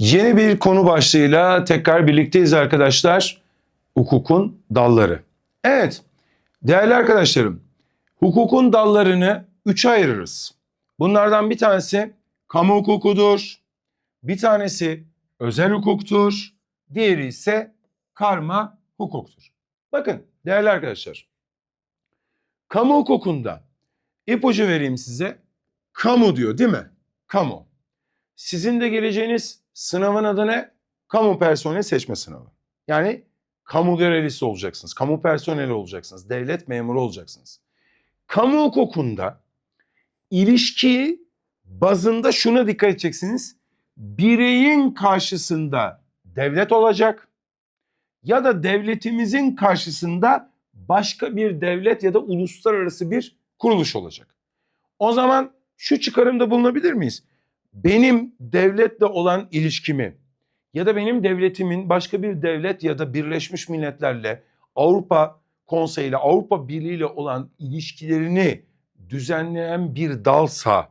Yeni bir konu başlığıyla tekrar birlikteyiz arkadaşlar. Hukukun dalları. Evet, değerli arkadaşlarım, hukukun dallarını üçe ayırırız. Bunlardan bir tanesi kamu hukukudur, bir tanesi özel hukuktur, diğeri ise karma hukuktur. Bakın değerli arkadaşlar, kamu hukukunda ipucu vereyim size. Kamu diyor değil mi? Kamu. Sizin de geleceğiniz sınavın adı ne? Kamu personeli seçme sınavı. Yani kamu görevlisi olacaksınız. Kamu personeli olacaksınız. Devlet memuru olacaksınız. Kamu hukukunda ilişki bazında şuna dikkat edeceksiniz. Bireyin karşısında devlet olacak ya da devletimizin karşısında başka bir devlet ya da uluslararası bir kuruluş olacak. O zaman şu çıkarımda bulunabilir miyiz? Benim devletle olan ilişkimi ya da benim devletimin başka bir devlet ya da Birleşmiş Milletler'le Avrupa Konseyi ile Avrupa Birliği ile olan ilişkilerini düzenleyen bir dalsa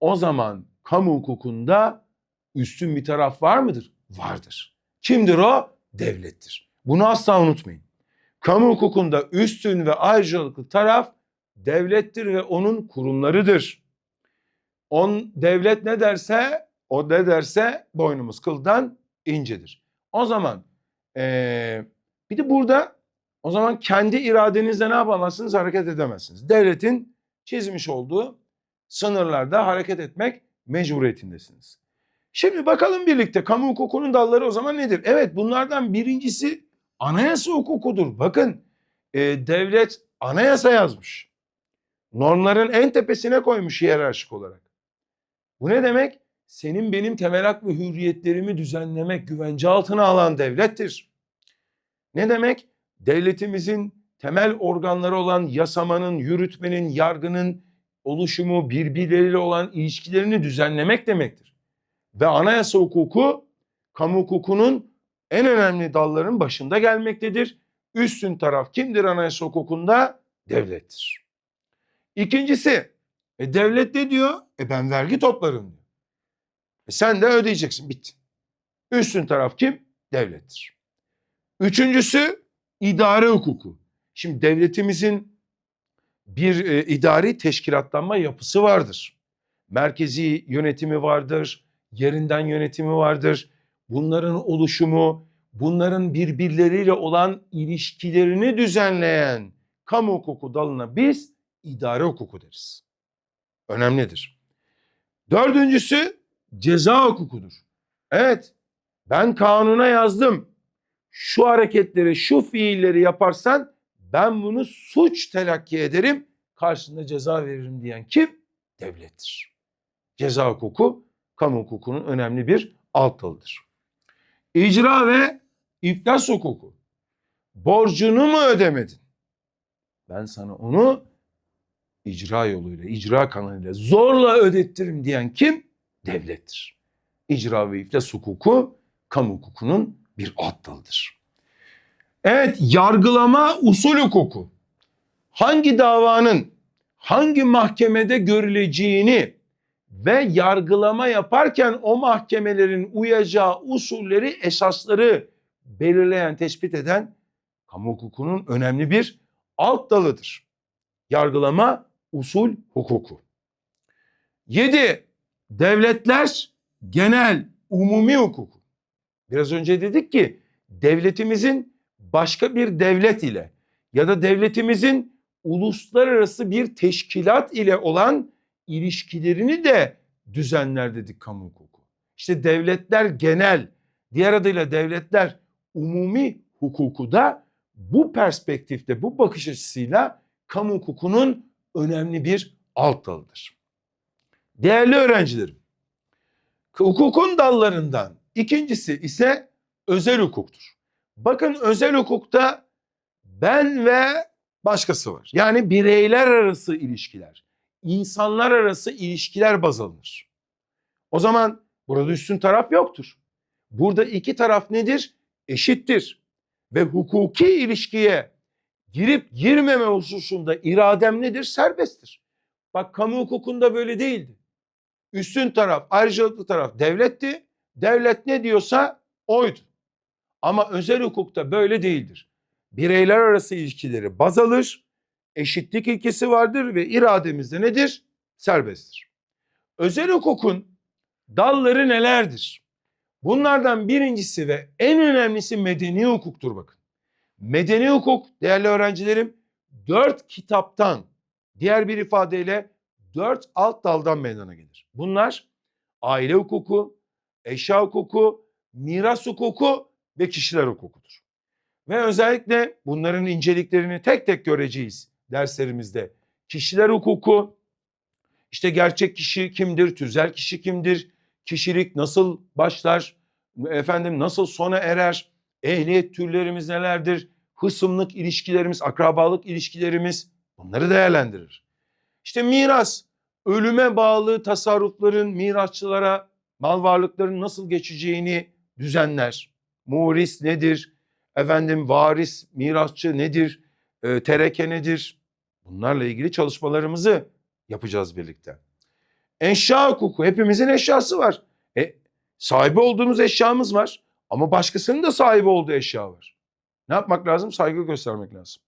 o zaman kamu hukukunda üstün bir taraf var mıdır? Vardır. Kimdir o? Devlettir. Bunu asla unutmayın. Kamu hukukunda üstün ve ayrıcalıklı taraf devlettir ve onun kurumlarıdır. On devlet ne derse, o ne derse boynumuz kıldan incedir. O zaman eee, bir de burada o zaman kendi iradenizle ne yapamazsınız? Hareket edemezsiniz. Devletin çizmiş olduğu sınırlarda hareket etmek mecburiyetindesiniz. Şimdi bakalım birlikte kamu hukukunun dalları o zaman nedir? Evet bunlardan birincisi anayasa hukukudur. Bakın e, devlet anayasa yazmış. Normların en tepesine koymuş hiyerarşik olarak. Bu ne demek? Senin benim temel hak ve hürriyetlerimi düzenlemek, güvence altına alan devlettir. Ne demek? Devletimizin temel organları olan yasamanın, yürütmenin, yargının oluşumu, birbirleriyle olan ilişkilerini düzenlemek demektir. Ve anayasa hukuku kamu hukukunun en önemli dalların başında gelmektedir. Üstün taraf kimdir anayasa hukukunda? Devlettir. İkincisi, e devlet ne diyor? E ben vergi toplarım diyor. E sen de ödeyeceksin, bitti. Üstün taraf kim? Devlettir. Üçüncüsü, idare hukuku. Şimdi devletimizin bir e, idari teşkilatlanma yapısı vardır. Merkezi yönetimi vardır, yerinden yönetimi vardır. Bunların oluşumu, bunların birbirleriyle olan ilişkilerini düzenleyen kamu hukuku dalına biz idare hukuku deriz. Önemlidir. Dördüncüsü ceza hukukudur. Evet ben kanuna yazdım. Şu hareketleri, şu fiilleri yaparsan ben bunu suç telakki ederim. Karşında ceza veririm diyen kim? Devlettir. Ceza hukuku kamu hukukunun önemli bir alt dalıdır. İcra ve iflas hukuku. Borcunu mu ödemedin? Ben sana onu icra yoluyla, icra kanalıyla zorla ödettirim diyen kim? Devlettir. İcra ve iflas hukuku kamu hukukunun bir alt dalıdır. Evet, yargılama usul hukuku. Hangi davanın hangi mahkemede görüleceğini ve yargılama yaparken o mahkemelerin uyacağı usulleri, esasları belirleyen, tespit eden kamu hukukunun önemli bir alt dalıdır. Yargılama usul hukuku. 7. Devletler genel umumi hukuku. Biraz önce dedik ki devletimizin başka bir devlet ile ya da devletimizin uluslararası bir teşkilat ile olan ilişkilerini de düzenler dedik kamu hukuku. İşte devletler genel, diğer adıyla devletler umumi hukuku da bu perspektifte, bu bakış açısıyla kamu hukukunun önemli bir alt dalıdır. Değerli öğrencilerim, hukukun dallarından ikincisi ise özel hukuktur. Bakın özel hukukta ben ve başkası var. Yani bireyler arası ilişkiler, insanlar arası ilişkiler baz alınır. O zaman burada üstün taraf yoktur. Burada iki taraf nedir? Eşittir. Ve hukuki ilişkiye girip girmeme hususunda iradem nedir? Serbesttir. Bak kamu hukukunda böyle değildi. Üstün taraf, ayrıcalıklı taraf devletti. devlet ne diyorsa oydu. Ama özel hukukta böyle değildir. Bireyler arası ilişkileri baz alır, eşitlik ilkesi vardır ve irademiz de nedir? Serbesttir. Özel hukukun dalları nelerdir? Bunlardan birincisi ve en önemlisi medeni hukuktur bakın. Medeni hukuk değerli öğrencilerim dört kitaptan diğer bir ifadeyle dört alt daldan meydana gelir. Bunlar aile hukuku, eşya hukuku, miras hukuku ve kişiler hukukudur. Ve özellikle bunların inceliklerini tek tek göreceğiz derslerimizde. Kişiler hukuku, işte gerçek kişi kimdir, tüzel kişi kimdir, kişilik nasıl başlar, efendim nasıl sona erer, ehliyet türlerimiz nelerdir, hısımlık ilişkilerimiz, akrabalık ilişkilerimiz bunları değerlendirir. İşte miras, ölüme bağlı tasarrufların mirasçılara mal varlıkların nasıl geçeceğini düzenler. Muris nedir? Efendim varis, mirasçı nedir? E, tereke nedir? Bunlarla ilgili çalışmalarımızı yapacağız birlikte. Eşya hukuku hepimizin eşyası var. E, sahibi olduğumuz eşyamız var ama başkasının da sahibi olduğu eşya var. Ne yapmak lazım? Saygı göstermek lazım.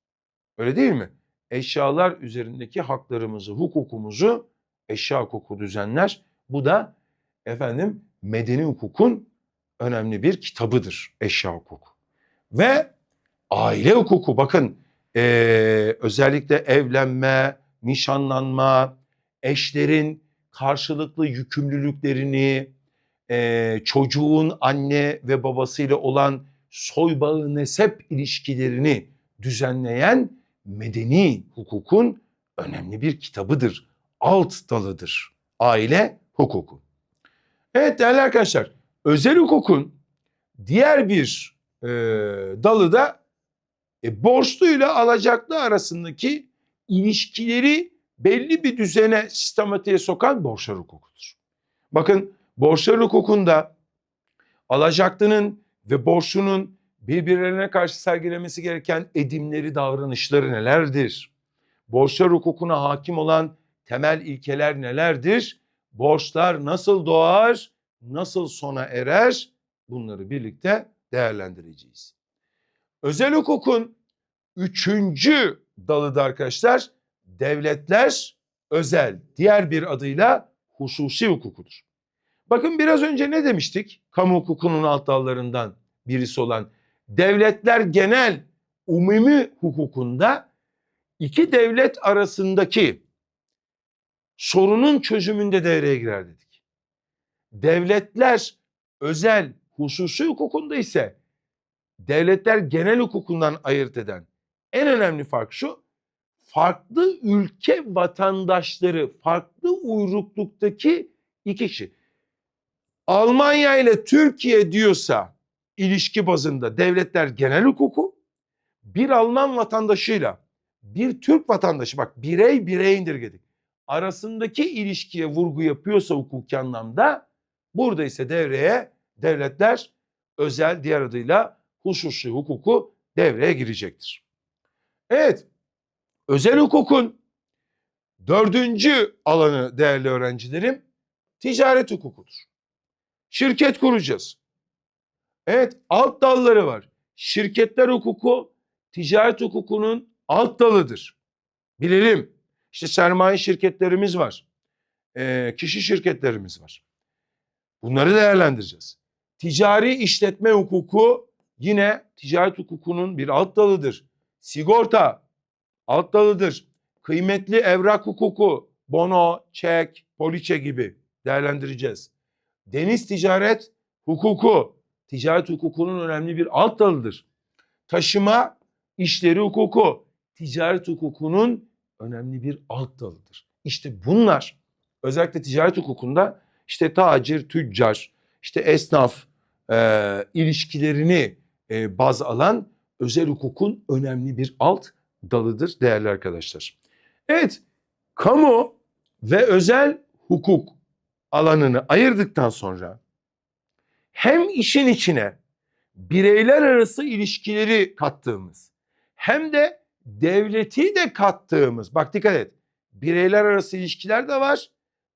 Öyle değil mi? Eşyalar üzerindeki haklarımızı, hukukumuzu eşya hukuku düzenler. Bu da efendim medeni hukukun önemli bir kitabıdır eşya hukuku. Ve aile hukuku bakın eee, özellikle evlenme, nişanlanma, eşlerin karşılıklı yükümlülüklerini, eee, çocuğun anne ve babasıyla olan soy bağı nesep ilişkilerini düzenleyen medeni hukukun önemli bir kitabıdır. Alt dalıdır aile hukuku. Evet değerli arkadaşlar özel hukukun diğer bir e, dalı da e, borçluyla alacaklı arasındaki ilişkileri belli bir düzene sistematiğe sokan borçlar hukukudur. Bakın borçlar hukukunda alacaklının ve borçlunun birbirlerine karşı sergilemesi gereken edimleri, davranışları nelerdir? Borçlar hukukuna hakim olan temel ilkeler nelerdir? Borçlar nasıl doğar, nasıl sona erer? Bunları birlikte değerlendireceğiz. Özel hukukun üçüncü dalı da arkadaşlar devletler özel, diğer bir adıyla hususi hukukudur. Bakın biraz önce ne demiştik? Kamu hukukunun alt dallarından birisi olan devletler genel umumi hukukunda iki devlet arasındaki sorunun çözümünde devreye girer dedik. Devletler özel hususi hukukunda ise devletler genel hukukundan ayırt eden en önemli fark şu. Farklı ülke vatandaşları, farklı uyrukluktaki iki kişi. Almanya ile Türkiye diyorsa ilişki bazında devletler genel hukuku bir Alman vatandaşıyla bir Türk vatandaşı bak birey birey indirgedik. Arasındaki ilişkiye vurgu yapıyorsa hukuki anlamda burada ise devreye devletler özel diğer adıyla hususi hukuku devreye girecektir. Evet özel hukukun dördüncü alanı değerli öğrencilerim ticaret hukukudur. Şirket kuracağız. Evet alt dalları var. Şirketler hukuku ticaret hukukunun alt dalıdır. Bilelim. İşte sermaye şirketlerimiz var. Ee, kişi şirketlerimiz var. Bunları değerlendireceğiz. Ticari işletme hukuku yine ticaret hukukunun bir alt dalıdır. Sigorta alt dalıdır. Kıymetli evrak hukuku, bono, çek, poliçe gibi değerlendireceğiz. Deniz ticaret hukuku, ticaret hukukunun önemli bir alt dalıdır. Taşıma işleri hukuku, ticaret hukukunun önemli bir alt dalıdır. İşte bunlar özellikle ticaret hukukunda işte tacir, tüccar, işte esnaf e, ilişkilerini e, baz alan özel hukukun önemli bir alt dalıdır değerli arkadaşlar. Evet, kamu ve özel hukuk alanını ayırdıktan sonra hem işin içine bireyler arası ilişkileri kattığımız hem de devleti de kattığımız bak dikkat et bireyler arası ilişkiler de var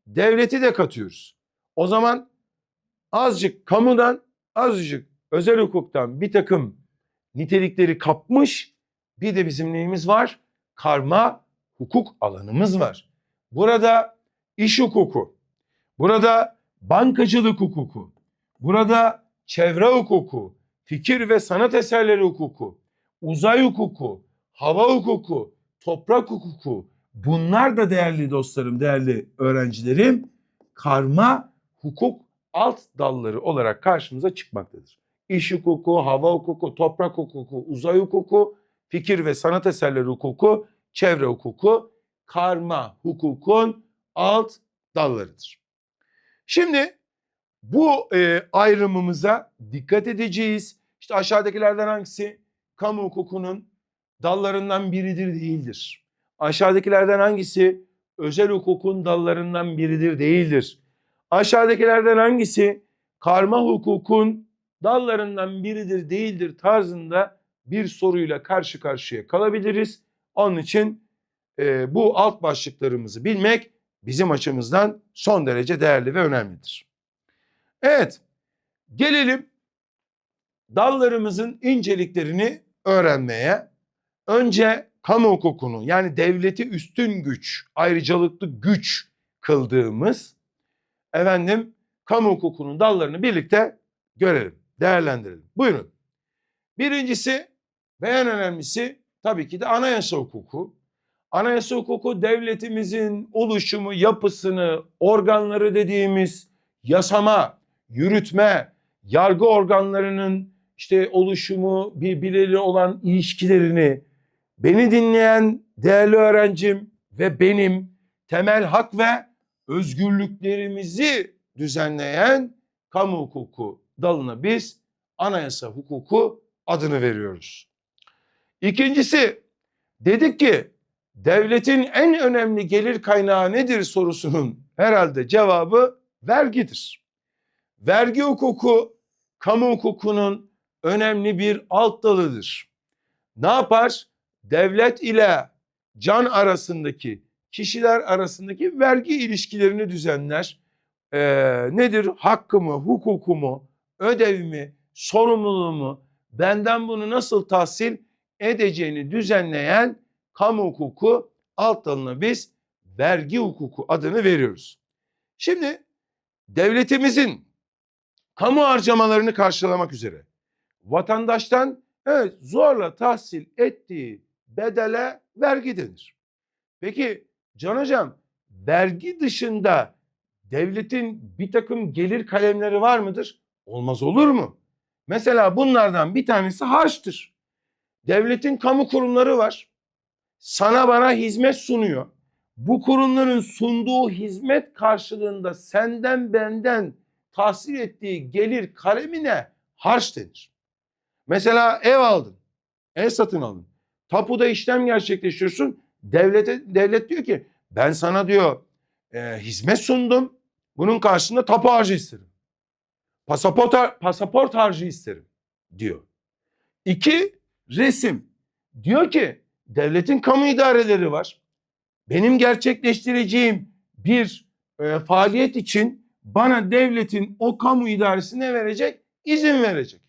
devleti de katıyoruz. O zaman azıcık kamudan, azıcık özel hukuktan bir takım nitelikleri kapmış. Bir de bizim neyimiz var? Karma hukuk alanımız var. Burada iş hukuku, burada bankacılık hukuku, burada çevre hukuku, fikir ve sanat eserleri hukuku, uzay hukuku, hava hukuku, toprak hukuku bunlar da değerli dostlarım, değerli öğrencilerim karma hukuk alt dalları olarak karşımıza çıkmaktadır. İş hukuku, hava hukuku, toprak hukuku, uzay hukuku, fikir ve sanat eserleri hukuku, çevre hukuku karma hukukun alt dallarıdır. Şimdi bu e, ayrımımıza dikkat edeceğiz. İşte aşağıdakilerden hangisi kamu hukukunun dallarından biridir değildir? Aşağıdakilerden hangisi özel hukukun dallarından biridir değildir? Aşağıdakilerden hangisi karma hukukun dallarından biridir değildir tarzında bir soruyla karşı karşıya kalabiliriz. Onun için e, bu alt başlıklarımızı bilmek bizim açımızdan son derece değerli ve önemlidir. Evet, gelelim dallarımızın inceliklerini öğrenmeye. Önce kamu hukukunu yani devleti üstün güç, ayrıcalıklı güç kıldığımız efendim kamu hukukunun dallarını birlikte görelim, değerlendirelim. Buyurun. Birincisi ve en önemlisi tabii ki de anayasa hukuku. Anayasa hukuku devletimizin oluşumu, yapısını, organları dediğimiz yasama, yürütme, yargı organlarının işte oluşumu, birbirleriyle olan ilişkilerini beni dinleyen değerli öğrencim ve benim temel hak ve özgürlüklerimizi düzenleyen kamu hukuku dalına biz anayasa hukuku adını veriyoruz. İkincisi dedik ki devletin en önemli gelir kaynağı nedir sorusunun herhalde cevabı vergidir. Vergi hukuku kamu hukukunun önemli bir alt dalıdır. Ne yapar? Devlet ile can arasındaki, kişiler arasındaki vergi ilişkilerini düzenler. Ee, nedir? Hakkımı, hukukumu, ödevimi, sorumluluğumu, benden bunu nasıl tahsil edeceğini düzenleyen kamu hukuku alt dalına biz vergi hukuku adını veriyoruz. Şimdi devletimizin kamu harcamalarını karşılamak üzere vatandaştan evet zorla tahsil ettiği bedele vergi denir. Peki Can Hocam vergi dışında devletin bir takım gelir kalemleri var mıdır? Olmaz olur mu? Mesela bunlardan bir tanesi harçtır. Devletin kamu kurumları var. Sana bana hizmet sunuyor. Bu kurumların sunduğu hizmet karşılığında senden benden tahsil ettiği gelir kalemine harç denir. Mesela ev aldın, ev satın aldın. Tapuda işlem gerçekleştiriyorsun. Devlete, devlet diyor ki ben sana diyor e, hizmet sundum. Bunun karşılığında tapu harcı isterim. Pasaport, pasaport harcı isterim diyor. İki, resim. Diyor ki devletin kamu idareleri var. Benim gerçekleştireceğim bir e, faaliyet için bana devletin o kamu idaresi ne verecek? İzin verecek.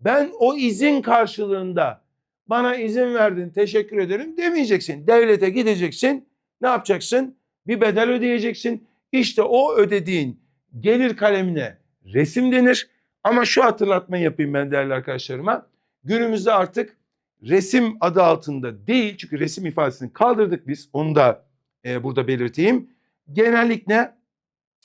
Ben o izin karşılığında bana izin verdin teşekkür ederim demeyeceksin. Devlete gideceksin ne yapacaksın? Bir bedel ödeyeceksin. İşte o ödediğin gelir kalemine resim denir. Ama şu hatırlatmayı yapayım ben değerli arkadaşlarıma. Günümüzde artık resim adı altında değil çünkü resim ifadesini kaldırdık biz onu da e, burada belirteyim. Genellikle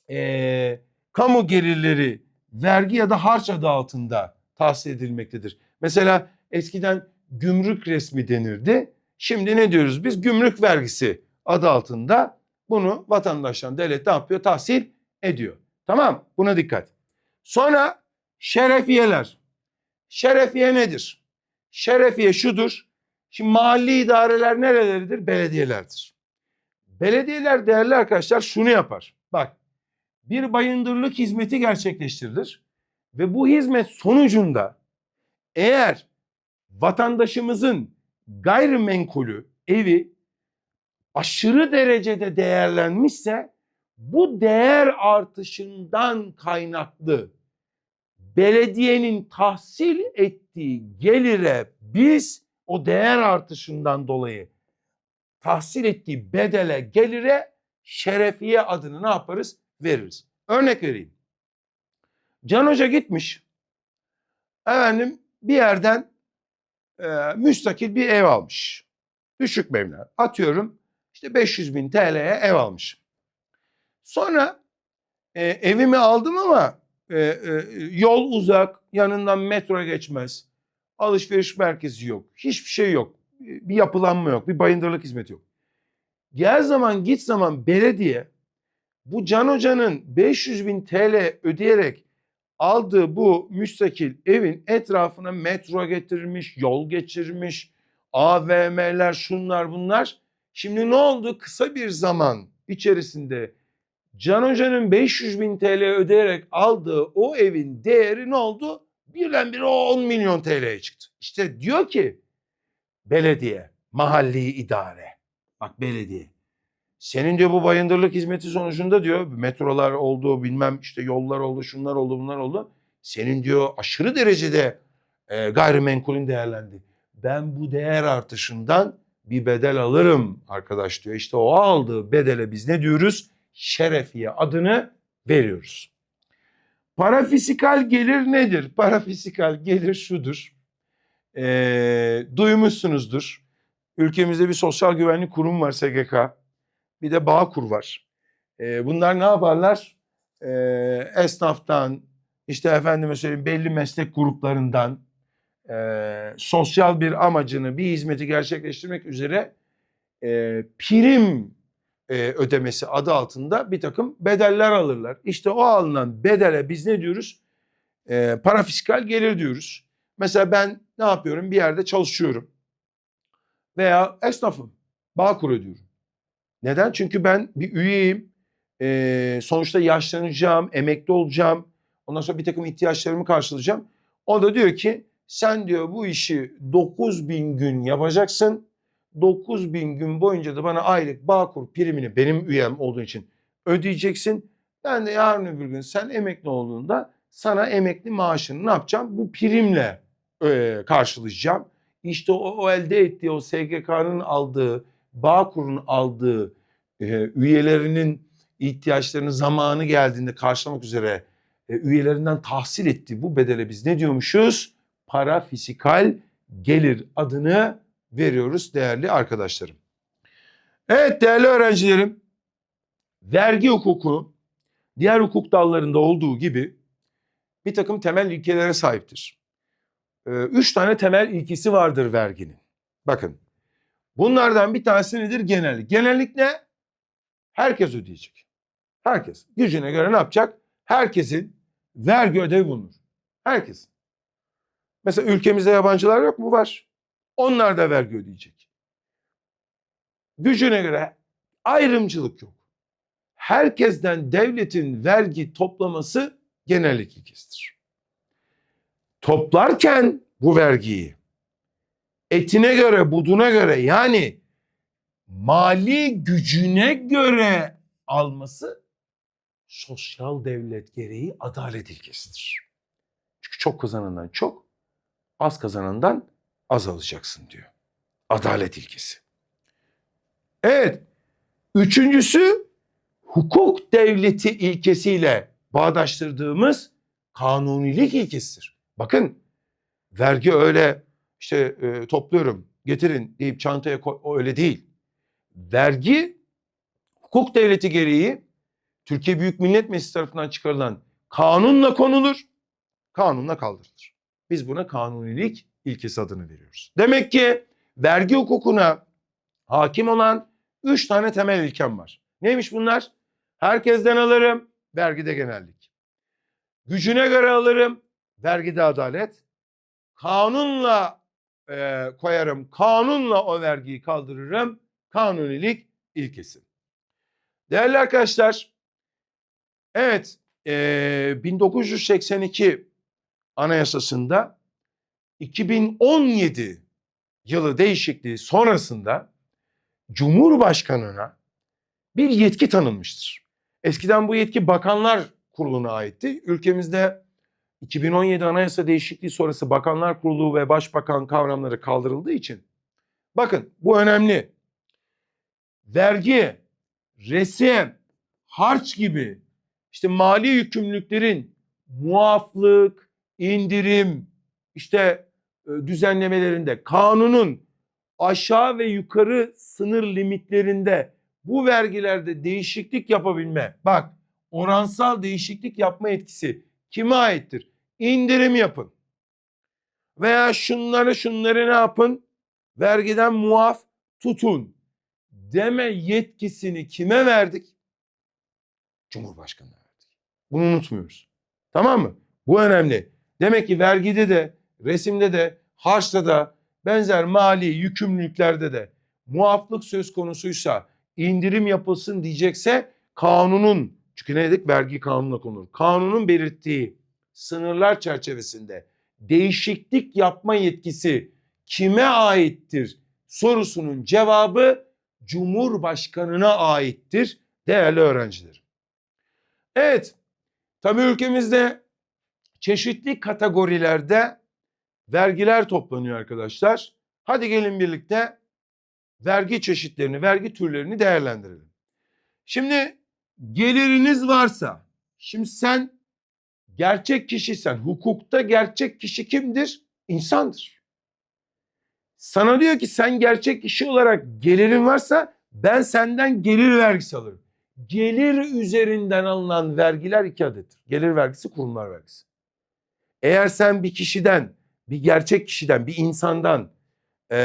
e, kamu gelirleri vergi ya da harç adı altında tahsil edilmektedir. Mesela eskiden gümrük resmi denirdi. Şimdi ne diyoruz biz? Gümrük vergisi adı altında bunu vatandaştan devlet ne yapıyor? Tahsil ediyor. Tamam buna dikkat. Sonra şerefiyeler. Şerefiye nedir? Şerefiye şudur. Şimdi mahalli idareler nereleridir? Belediyelerdir. Belediyeler değerli arkadaşlar şunu yapar. Bak bir bayındırlık hizmeti gerçekleştirilir. Ve bu hizmet sonucunda eğer vatandaşımızın gayrimenkulü, evi aşırı derecede değerlenmişse Bu değer artışından kaynaklı belediyenin tahsil ettiği gelire biz o değer artışından dolayı tahsil ettiği bedele, gelire şerefiye adını ne yaparız? Veririz. Örnek vereyim. Can Hoca gitmiş. Efendim bir yerden e, müstakil bir ev almış. Düşük meblağ. Atıyorum işte 500 bin TL'ye ev almış. Sonra e, evimi aldım ama e, e, yol uzak, yanından metro geçmez. Alışveriş merkezi yok. Hiçbir şey yok. Bir yapılanma yok. Bir bayındırlık hizmeti yok. Gel zaman git zaman belediye bu Can Hoca'nın 500 bin TL ödeyerek aldığı bu müstakil evin etrafına metro getirmiş, yol geçirmiş, AVM'ler şunlar bunlar. Şimdi ne oldu? Kısa bir zaman içerisinde Can Hoca'nın 500 bin TL ödeyerek aldığı o evin değeri ne oldu? Birdenbire o 10 milyon TL'ye çıktı. İşte diyor ki belediye, mahalli idare. Bak belediye. Senin diyor bu bayındırlık hizmeti sonucunda diyor metrolar oldu bilmem işte yollar oldu şunlar oldu bunlar oldu. Senin diyor aşırı derecede e, gayrimenkulün değerlendi. Ben bu değer artışından bir bedel alırım arkadaş diyor. İşte o aldığı bedele biz ne diyoruz? Şerefiye adını veriyoruz. Parafisikal gelir nedir? Parafisikal gelir şudur. E, duymuşsunuzdur. Ülkemizde bir sosyal güvenlik kurum var SGK. Bir de Bağkur var. E, bunlar ne yaparlar? E, esnaftan, işte efendime söyleyeyim belli meslek gruplarından e, sosyal bir amacını, bir hizmeti gerçekleştirmek üzere e, prim e, ödemesi adı altında bir takım bedeller alırlar. İşte o alınan bedele biz ne diyoruz? E, parafiskal gelir diyoruz. Mesela ben ne yapıyorum? Bir yerde çalışıyorum. Veya esnafım. Bağkur ödüyorum. Neden? Çünkü ben bir üyeyim. Ee, sonuçta yaşlanacağım, emekli olacağım. Ondan sonra bir takım ihtiyaçlarımı karşılayacağım. O da diyor ki sen diyor bu işi 9000 gün yapacaksın. 9000 gün boyunca da bana aylık Bağkur primini benim üyem olduğu için ödeyeceksin. Ben de yarın öbür gün sen emekli olduğunda sana emekli maaşını ne yapacağım? Bu primle e, karşılayacağım. İşte o, o elde ettiği o SGK'nın aldığı Bağkur'un aldığı e, üyelerinin ihtiyaçlarını zamanı geldiğinde karşılamak üzere e, üyelerinden tahsil ettiği bu bedele biz ne diyormuşuz? Para fisikal gelir adını veriyoruz değerli arkadaşlarım. Evet değerli öğrencilerim vergi hukuku diğer hukuk dallarında olduğu gibi bir takım temel ilkelere sahiptir. Ee, üç tane temel ilkesi vardır verginin. Bakın Bunlardan bir tanesi nedir? Genellik. Genellik ne? Herkes ödeyecek. Herkes. Gücüne göre ne yapacak? Herkesin vergi ödevi bulunur. Herkes. Mesela ülkemizde yabancılar yok mu? Var. Onlar da vergi ödeyecek. Gücüne göre ayrımcılık yok. Herkesten devletin vergi toplaması genellik ilkesidir. Toplarken bu vergiyi etine göre, buduna göre yani mali gücüne göre alması sosyal devlet gereği adalet ilkesidir. Çünkü çok kazanandan çok, az kazanandan az alacaksın diyor. Adalet ilkesi. Evet. Üçüncüsü hukuk devleti ilkesiyle bağdaştırdığımız kanunilik ilkesidir. Bakın vergi öyle işte e, topluyorum getirin deyip çantaya koy o öyle değil. Vergi hukuk devleti gereği Türkiye Büyük Millet Meclisi tarafından çıkarılan kanunla konulur, kanunla kaldırılır. Biz buna kanunilik ilkesi adını veriyoruz. Demek ki vergi hukukuna hakim olan üç tane temel ilkem var. Neymiş bunlar? Herkesten alırım, vergide genellik. Gücüne göre alırım, vergide adalet. Kanunla e, koyarım, kanunla o vergiyi kaldırırım. Kanunilik ilkesi. Değerli arkadaşlar, evet e, 1982 Anayasası'nda 2017 yılı değişikliği sonrasında Cumhurbaşkanına bir yetki tanınmıştır. Eskiden bu yetki Bakanlar Kurulu'na aitti. Ülkemizde 2017 Anayasa değişikliği sonrası Bakanlar Kurulu ve Başbakan kavramları kaldırıldığı için bakın bu önemli. Vergi, resim, harç gibi işte mali yükümlülüklerin muaflık, indirim, işte düzenlemelerinde kanunun aşağı ve yukarı sınır limitlerinde bu vergilerde değişiklik yapabilme. Bak oransal değişiklik yapma etkisi kime aittir? İndirim yapın. Veya şunları şunları ne yapın? Vergiden muaf tutun. Deme yetkisini kime verdik? Cumhurbaşkanına verdik. Bunu unutmuyoruz. Tamam mı? Bu önemli. Demek ki vergide de, resimde de, harçta da, benzer mali yükümlülüklerde de muaflık söz konusuysa indirim yapılsın diyecekse kanunun çünkü ne dedik vergi kanununa konulur. Kanunun belirttiği sınırlar çerçevesinde değişiklik yapma yetkisi kime aittir sorusunun cevabı Cumhurbaşkanına aittir değerli öğrenciler. Evet tabii ülkemizde çeşitli kategorilerde vergiler toplanıyor arkadaşlar. Hadi gelin birlikte vergi çeşitlerini, vergi türlerini değerlendirelim. Şimdi geliriniz varsa, şimdi sen gerçek kişisen, hukukta gerçek kişi kimdir? İnsandır. Sana diyor ki sen gerçek kişi olarak gelirin varsa ben senden gelir vergisi alırım. Gelir üzerinden alınan vergiler iki adettir. Gelir vergisi, kurumlar vergisi. Eğer sen bir kişiden, bir gerçek kişiden, bir insandan e,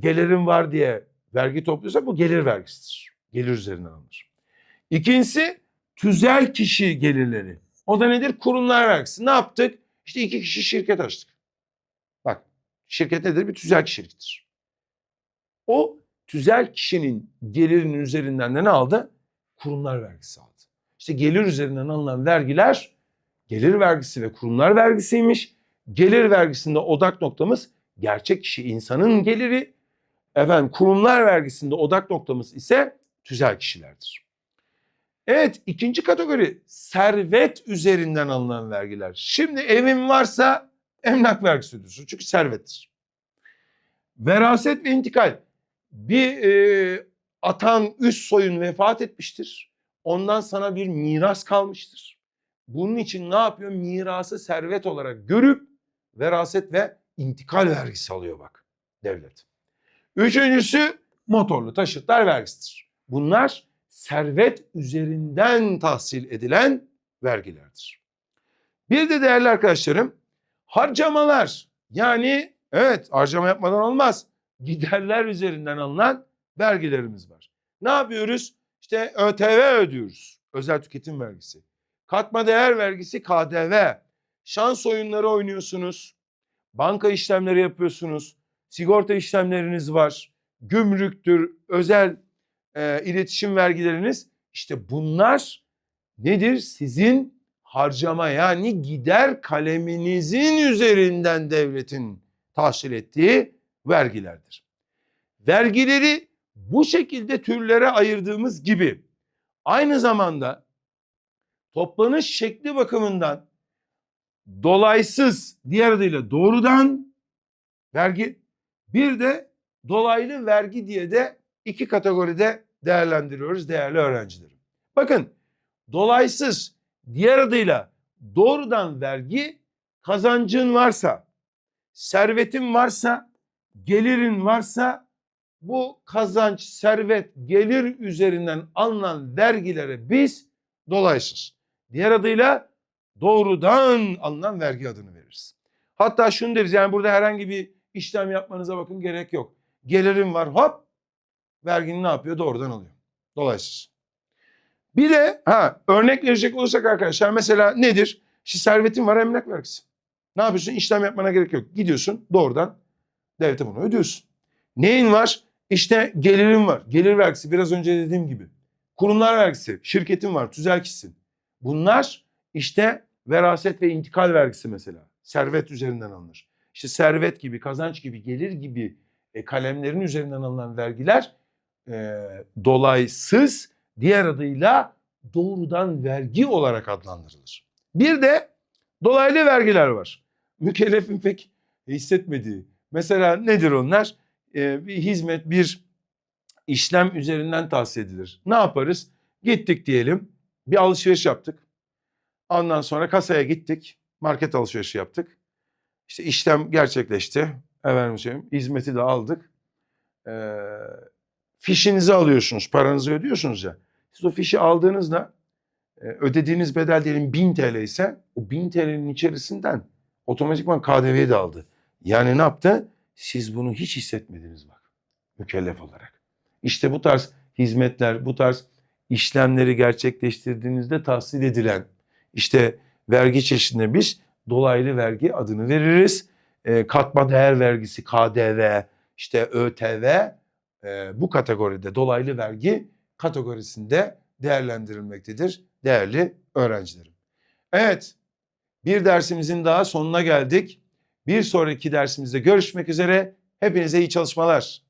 gelirin var diye vergi topluyorsa bu gelir vergisidir. Gelir üzerinden alınır. İkincisi tüzel kişi gelirleri. O da nedir? Kurumlar vergisi. Ne yaptık? İşte iki kişi şirket açtık. Bak şirket nedir? Bir tüzel kişiliktir. O tüzel kişinin gelirinin üzerinden de ne aldı? Kurumlar vergisi aldı. İşte gelir üzerinden alınan vergiler gelir vergisi ve kurumlar vergisiymiş. Gelir vergisinde odak noktamız gerçek kişi insanın geliri. Efendim kurumlar vergisinde odak noktamız ise tüzel kişilerdir. Evet ikinci kategori servet üzerinden alınan vergiler. Şimdi evin varsa emlak vergisi ödüyorsun çünkü servettir. Veraset ve intikal. Bir e, atan üst soyun vefat etmiştir. Ondan sana bir miras kalmıştır. Bunun için ne yapıyor? Mirası servet olarak görüp veraset ve intikal vergisi alıyor bak devlet. Üçüncüsü motorlu taşıtlar vergisidir. Bunlar servet üzerinden tahsil edilen vergilerdir. Bir de değerli arkadaşlarım harcamalar yani evet harcama yapmadan olmaz. Giderler üzerinden alınan vergilerimiz var. Ne yapıyoruz? İşte ÖTV ödüyoruz. Özel tüketim vergisi. Katma değer vergisi KDV. Şans oyunları oynuyorsunuz. Banka işlemleri yapıyorsunuz. Sigorta işlemleriniz var. Gümrüktür, özel e, iletişim vergileriniz. İşte bunlar nedir? Sizin harcama yani gider kaleminizin üzerinden devletin tahsil ettiği vergilerdir. Vergileri bu şekilde türlere ayırdığımız gibi aynı zamanda toplanış şekli bakımından dolaysız diğer adıyla doğrudan vergi bir de dolaylı vergi diye de iki kategoride değerlendiriyoruz değerli öğrencilerim. Bakın dolaysız diğer adıyla doğrudan vergi kazancın varsa, servetin varsa, gelirin varsa bu kazanç, servet, gelir üzerinden alınan vergilere biz dolaysız. Diğer adıyla doğrudan alınan vergi adını veririz. Hatta şunu deriz yani burada herhangi bir işlem yapmanıza bakın gerek yok. Gelirim var hop vergini ne yapıyor? Doğrudan alıyor. Dolaysız. Bir de ha örnek verecek olursak arkadaşlar mesela nedir? İşte servetin var emlak vergisi. Ne yapıyorsun? İşlem yapmana gerek yok. Gidiyorsun doğrudan devlete bunu ödüyorsun. Neyin var? İşte gelirin var. Gelir vergisi biraz önce dediğim gibi. Kurumlar vergisi, şirketin var, tüzel kişisin. Bunlar işte veraset ve intikal vergisi mesela. Servet üzerinden alınır. İşte servet gibi, kazanç gibi, gelir gibi e, kalemlerin üzerinden alınan vergiler e, dolaysız diğer adıyla doğrudan vergi olarak adlandırılır. Bir de dolaylı vergiler var. Mükellefin pek hissetmediği. Mesela nedir onlar? Ee, bir hizmet, bir işlem üzerinden tahsis edilir. Ne yaparız? Gittik diyelim, bir alışveriş yaptık. Ondan sonra kasaya gittik, market alışverişi yaptık. İşte işlem gerçekleşti. Efendim söyleyeyim, hizmeti de aldık. Ee, fişinizi alıyorsunuz, paranızı ödüyorsunuz ya. Siz o fişi aldığınızda e, ödediğiniz bedel diyelim 1000 TL ise o 1000 TL'nin içerisinden otomatikman KDV'yi de aldı. Yani ne yaptı? Siz bunu hiç hissetmediniz bak mükellef olarak. İşte bu tarz hizmetler, bu tarz işlemleri gerçekleştirdiğinizde tahsil edilen işte vergi çeşidine biz dolaylı vergi adını veririz. E, katma değer vergisi KDV, işte ÖTV e, bu kategoride dolaylı vergi kategorisinde değerlendirilmektedir değerli öğrencilerim. Evet bir dersimizin daha sonuna geldik. Bir sonraki dersimizde görüşmek üzere. Hepinize iyi çalışmalar.